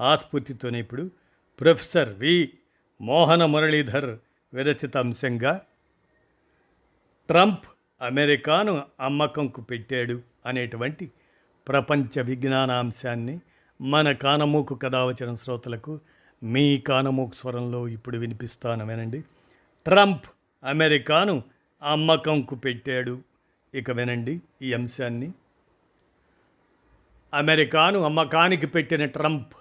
ఆస్ఫూర్తితోనే ఇప్పుడు professor V Mohana Muralidhar విరచిత అంశంగా Trump అమెరికాను అమ్మకంకు పెట్టాడు అనేటువంటి ప్రపంచ విజ్ఞానాంశాన్ని మన కానమూకు కథ వచ్చిన శ్రోతలకు మీ కానమూకు స్వరంలో ఇప్పుడు వినిపిస్తాను వినండి ట్రంప్ అమెరికాను అమ్మకంకు పెట్టాడు ఇక వినండి ఈ అంశాన్ని. అమెరికాను అమ్మకానికి పెట్టిన ట్రంప్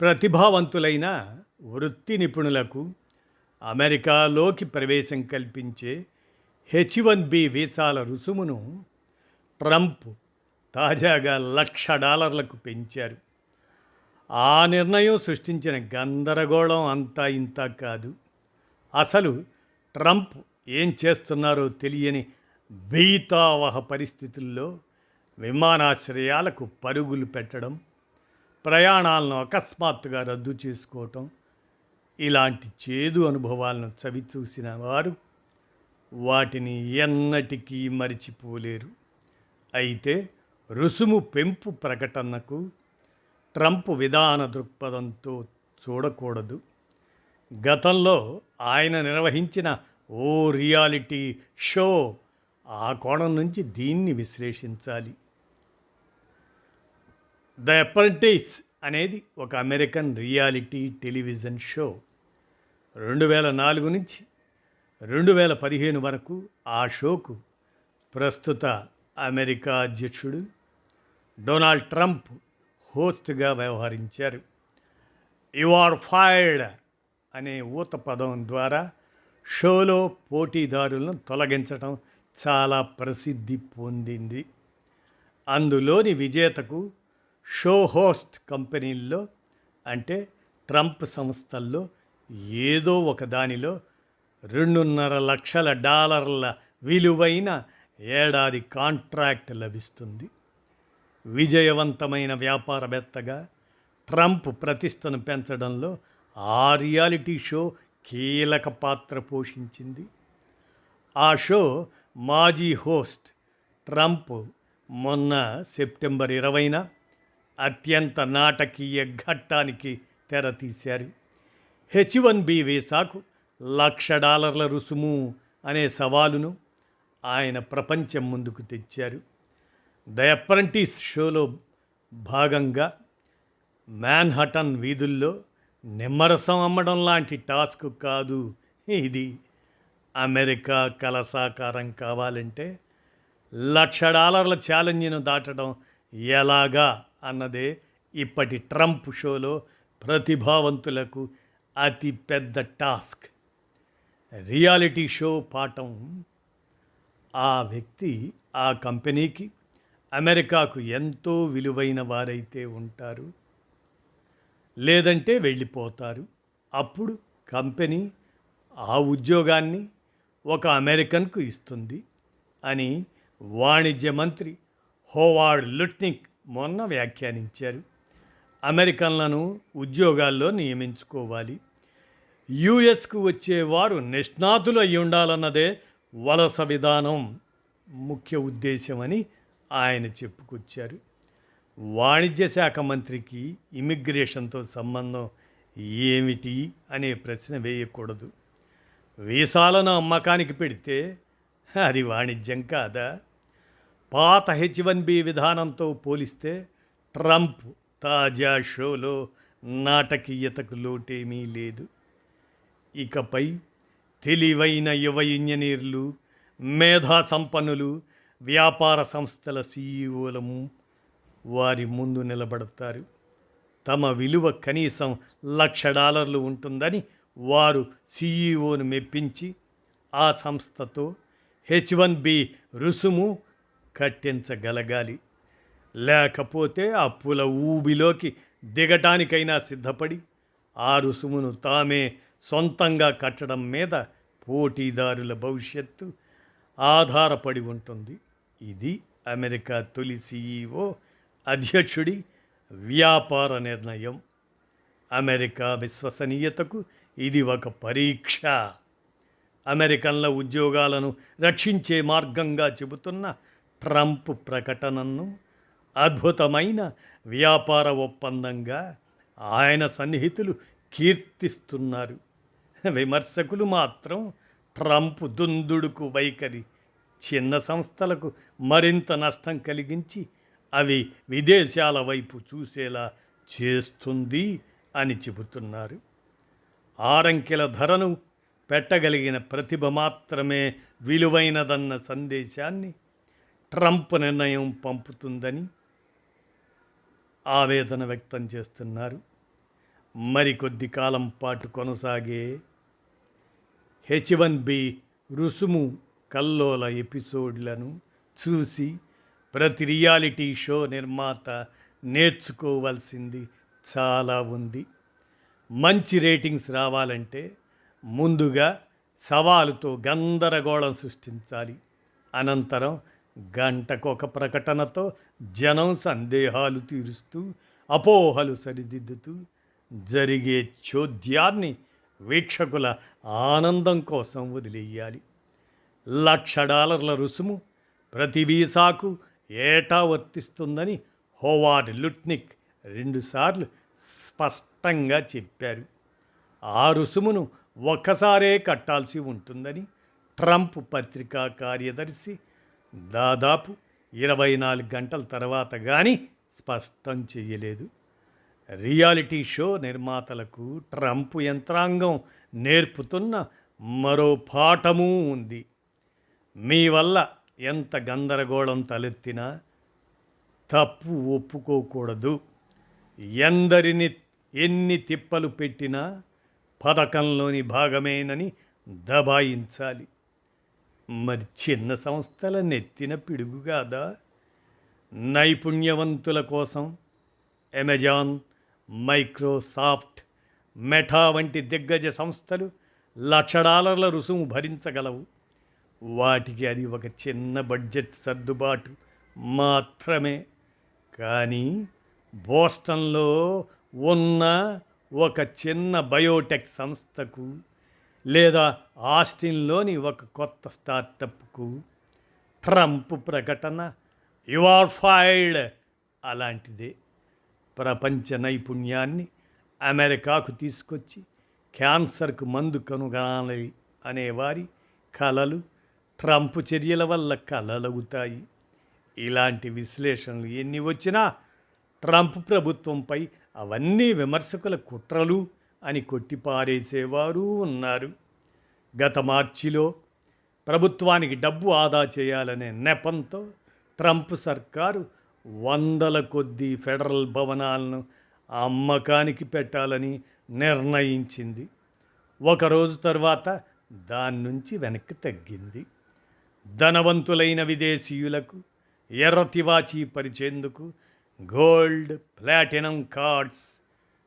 ప్రతిభావంతులైన వృత్తి నిపుణులకు అమెరికాలోకి ప్రవేశం కల్పించే హెచ్ వన్ బి వీసాల రుసుమును ట్రంప్ తాజాగా లక్ష డాలర్లకు పెంచారు. ఆ నిర్ణయం సృష్టించిన గందరగోళం అంతా ఇంత కాదు. అసలు ట్రంప్ ఏం చేస్తున్నారో తెలియని బీతావహ పరిస్థితుల్లో విమానాశ్రయాలకు పరుగులు పెట్టడం ప్రయాణాలను అకస్మాత్తుగా రద్దు చేసుకోవటం ఇలాంటి చేదు అనుభవాలను చవి చూసిన వారు వాటిని ఎన్నటికీ మరిచిపోలేరు. అయితే రుసుము పెంపు ప్రకటనకు ట్రంప్ విధాన దృక్పథంతో చూడకూడదు. గతంలో ఆయన నిర్వహించిన ఓ రియాలిటీ షో ఆ కోణం నుంచి దీన్ని విశ్లేషించాలి. ద అప్రెంటిస్ అనేది ఒక అమెరికన్ రియాలిటీ టెలివిజన్ షో. రెండు వేల నాలుగు నుంచి రెండు వేల పదిహేను వరకు ఆ షోకు ప్రస్తుత అమెరికా అధ్యక్షుడు డొనాల్డ్ ట్రంప్ హోస్ట్గా వ్యవహరించారు. యు ఆర్ ఫైర్డ్ అనే ఊత పదం ద్వారా షోలో పోటీదారులను తొలగించడం చాలా ప్రసిద్ధి పొందింది. అందులోని విజేతకు షో హోస్ట్ కంపెనీల్లో అంటే ట్రంప్ సంస్థల్లో ఏదో ఒక దానిలో రెండున్నర లక్షల డాలర్ల విలువైన ఏడాది కాంట్రాక్ట్ లభిస్తుంది. విజయవంతమైన వ్యాపారవేత్తగా ట్రంప్ ప్రతిష్టను పెంచడంలో ఆ రియాలిటీ షో కీలక పాత్ర పోషించింది. ఆ షో మాజీ హోస్ట్ ట్రంప్ మొన్న సెప్టెంబర్ ఇరవైన అత్యంత నాటకీయ ఘట్టానికి తెర తీశారు హెచ్ వన్ బి వీసాకు లక్ష డాలర్ల రుసుము అనే సవాలును ఆయన ప్రపంచం ముందుకు తెచ్చారు. ద అప్రెంటిస్ షోలో భాగంగా మ్యాన్హటన్ వీధుల్లో నిమ్మరసం అమ్మడం లాంటి టాస్క్ కాదు ఇది. అమెరికా కల సాకారం కావాలంటే లక్ష డాలర్ల ఛాలెంజ్ను దాటడం ఎలాగా? అన్నదే ఇప్పటి ట్రంప్ షోలో ప్రతిభావంతులకు అతి పెద్ద టాస్క్. రియాలిటీ షో పాఠం. ఆ వ్యక్తి ఆ కంపెనీకి అమెరికాకు ఎంతో విలువైన వారైతే ఉంటారు. లేదంటే వెళ్ళిపోతారు. అప్పుడు కంపెనీ ఆ ఉద్యోగాన్ని ఒక అమెరికన్కు ఇస్తుంది అని వాణిజ్య మంత్రి హోవార్డ్ లుట్నిక్ మొన్న వ్యాఖ్యానించారు. అమెరికన్లను ఉద్యోగాల్లో నియమించుకోవాలి. యుఎస్కు వచ్చేవారు నిష్ణాతులు అయి ఉండాలన్నదే వలస విధానం ముఖ్య ఉద్దేశమని ఆయన చెప్పుకొచ్చారు. వాణిజ్య శాఖ మంత్రికి ఇమిగ్రేషన్తో సంబంధం ఏమిటి అనే ప్రశ్న వేయకూడదు. వీసాలను అమ్మకానికి పెడితే అది వాణిజ్యం కాదా? పాత హెచ్ వన్ బి విధానంతో పోలిస్తే ట్రంప్ తాజా షోలో నాటకీయతకు లోటేమీ లేదు. ఇకపై తెలివైన యువ ఇంజనీర్లు మేధా సంపన్నులు వ్యాపార సంస్థల సీఈఓలము వారి ముందు నిలబడతారు. తమ విలువ కనీసం లక్ష డాలర్లు ఉంటుందని వారు సీఈఓను మెప్పించి ఆ సంస్థతో హెచ్ వన్ బి రుసుము కట్టించగలగాలి. లేకపోతే అప్పుల ఊబిలోకి దిగటానికైనా సిద్ధపడి ఆ రుసుమును తామే సొంతంగా కట్టడం మీద పోటీదారుల భవిష్యత్తు ఆధారపడి ఉంటుంది. ఇది అమెరికా తొలి సీఈఓ అధ్యక్షుడి వ్యాపార నిర్ణయం. అమెరికా విశ్వసనీయతకు ఇది ఒక పరీక్ష. అమెరికన్ల ఉద్యోగాలను రక్షించే మార్గంగా చెబుతున్న ట్రంప్ ప్రకటనను అద్భుతమైన వ్యాపార ఒప్పందంగా ఆయన సన్నిహితులు కీర్తిస్తున్నారు. విమర్శకులు మాత్రం ట్రంప్ దుందుడుకు వైఖరి చిన్న సంస్థలకు మరింత నష్టం కలిగించి అవి విదేశాల వైపు చూసేలా చేస్తుంది అని చెబుతున్నారు. ఆరంకెల ధరను పెట్టగలిగిన ప్రతిభ మాత్రమే విలువైనదన్న సందేశాన్ని ట్రంప్ నిర్ణయం పంపుతుందని ఆవేదన వ్యక్తం చేస్తున్నారు. మరికొద్ది కాలం పాటు కొనసాగే హెచ్ వన్ బి రుసుము కల్లోల ఎపిసోడ్లను చూసి ప్రతి రియాలిటీ షో నిర్మాత నేర్చుకోవాల్సింది చాలా ఉంది. మంచి రేటింగ్స్ రావాలంటే ముందుగా సవాలుతో గందరగోళం సృష్టించాలి. అనంతరం గంటకు ఒక ప్రకటనతో జనం సందేహాలు తీరుస్తూ అపోహలు సరిదిద్దుతూ జరిగే చోద్యాన్ని వీక్షకుల ఆనందం కోసం వదిలేయాలి. లక్ష డాలర్ల రుసుము ప్రతి వీసాకు ఏటా వర్తిస్తుందని హోవార్డ్ లుట్నిక్ రెండుసార్లు స్పష్టంగా చెప్పారు. ఆ రుసుమును ఒక్కసారే కట్టాల్సి ఉంటుందని ట్రంప్ పత్రికా కార్యదర్శి దాదాపు ఇరవై నాలుగు గంటల తర్వాత కానీ స్పష్టం చేయలేదు రియాలిటీ షో నిర్మాతలకు ట్రంప్ యంత్రాంగం నేర్పుతున్న మరో పాఠమూ ఉంది. మీ వల్ల ఎంత గందరగోళం తలెత్తినా తప్పు ఒప్పుకోకూడదు. ఎందరిని ఎన్ని తిప్పలు పెట్టినా పథకంలోని భాగమేనని దబాయించాలి. మరి చిన్న సంస్థల నెత్తిన పిడుగు కాదా నైపుణ్యవంతుల కోసం అమెజాన్ మైక్రోసాఫ్ట్ మెటా వంటి దిగ్గజ సంస్థలు లక్ష డాలర్ల రుసుము భరించగలవు. వాటికి అది ఒక చిన్న బడ్జెట్ సర్దుబాటు మాత్రమే. కానీ బోస్టన్లో ఉన్న ఒక చిన్న బయోటెక్ సంస్థకు లేదా ఆస్టిన్లోని ఒక కొత్త స్టార్టప్కు ట్రంప్ ప్రకటన యు ఆర్ ఫైల్డ్ అలాంటిదే. ప్రపంచ నైపుణ్యాన్ని అమెరికాకు తీసుకొచ్చి క్యాన్సర్కు మందు కనుగొనాలి అనేవారి కలలు ట్రంప్ చర్యల వల్ల కలలవుతాయి. ఇలాంటి విశ్లేషణలు ఎన్ని వచ్చినా ట్రంప్ ప్రభుత్వంపై అవన్నీ విమర్శకుల కుట్రలు. అని కొట్టిపారేసేవారు ఉన్నారు. గత మార్చిలో ప్రభుత్వానికి డబ్బు ఆదా చేయాలనే నెపంతో ట్రంప్ సర్కారు వందల కొద్దీ ఫెడరల్ భవనాలను అమ్మకానికి పెట్టాలని నిర్ణయించింది. ఒకరోజు తర్వాత దాని నుంచి వెనక్కి తగ్గింది. ధనవంతులైన విదేశీయులకు ఎర్రతివాచీ పరిచేందుకు గోల్డ్ ప్లాటినం కార్డ్స్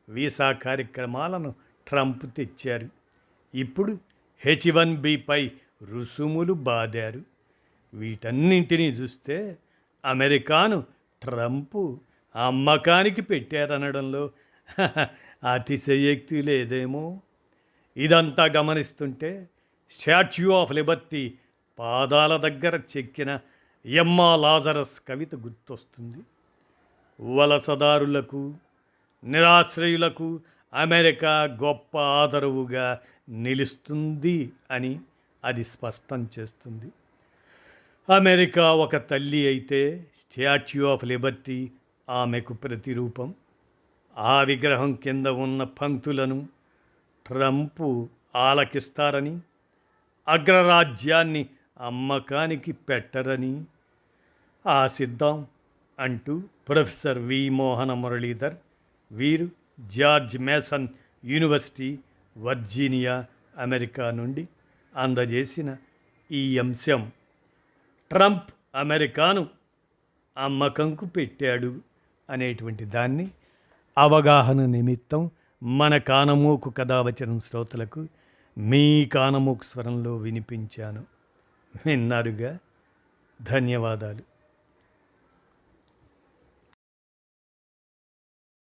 వీసా కార్యక్రమాలను ట్రంప్ తెచ్చారు. ఇప్పుడు హెచ్ వన్ బిపై రుసుములు బాదారు. వీటన్నింటినీ చూస్తే అమెరికాను ట్రంప్ అమ్మకానికి పెట్టారనడంలో అతిశయోక్తి లేదేమో. ఇదంతా గమనిస్తుంటే స్టాచ్యూ ఆఫ్ లిబర్టీ పాదాల దగ్గర చెక్కిన ఎమ్మా లాజరస్ కవిత గుర్తొస్తుంది. వలసదారులకు నిరాశ్రయులకు అమెరికా గొప్ప ఆదరవుగా నిలుస్తుంది అని అది స్పష్టం చేస్తుంది. అమెరికా ఒక తల్లి అయితే స్టాచ్యూ ఆఫ్ లిబర్టీ ఆమెకు ప్రతిరూపం. ఆ విగ్రహం కింద ఉన్న పంక్తులను ట్రంప్ ఆలకిస్తారని అగ్రరాజ్యాన్ని అమ్మకానికి పెట్టరని ఆశిద్దాం అంటూ ప్రొఫెసర్ వి మోహన మురళీధర్ వీరు George Mason university Virginia America నుండి అందజేసిన ఈ అంశం. ట్రంప్ అమెరికాను అమ్మకంకు పెట్టాడు అనేటువంటి దాన్ని అవగాహన నిమిత్తం మన కానమోకు కథావచనం శ్రోతలకు మీ కానమోకు స్వరంలో వినిపించాను. విన్నారుగా ధన్యవాదాలు.